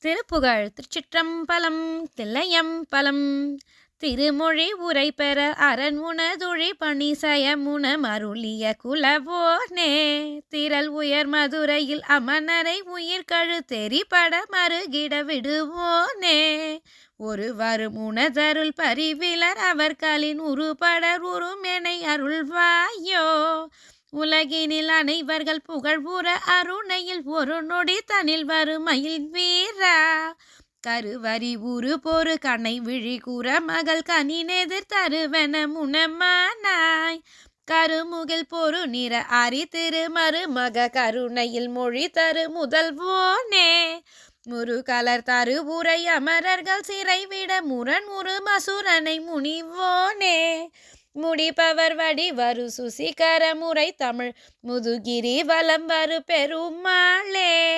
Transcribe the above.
திருப்புகழ் திருச்சிற்றம்பலம் தில்லையம்பலம். திருமொழி உரை பெற அரண் உணதுழி பணிசயமுன மருளிய குலவோனே. திரள் உயர் மதுரையில் அமனரை உயிர் கழு தெரிபட மறுகிட விடுவோனே. ஒருவரு உணதருள் பரிவிலர் அவர்களின் உருபடர் உருமெனை அருள்வாயோ. உலகினில் அனைவர்கள் புகழ்புற அருணையில் ஒரு நொடி தனில் வறுமையில் வீரா. கருவரி உரு பொறு கனை விழி கூற மகள் கனினெதிர் தருவன முனமானாய். கருமுகில் பொறு நிற அரி திருமறு மக கருணையில் மொழி தரு முதல்வோனே. முருகலர் தரு உரை அமரர்கள் சிறைவிட முரண் முரு மசுரனை முனிவோனே. முடிப்பவர் வடி வரு சுசிகர முறை தமிழ் முதுகிரி வலம் வரு பெருமாளே.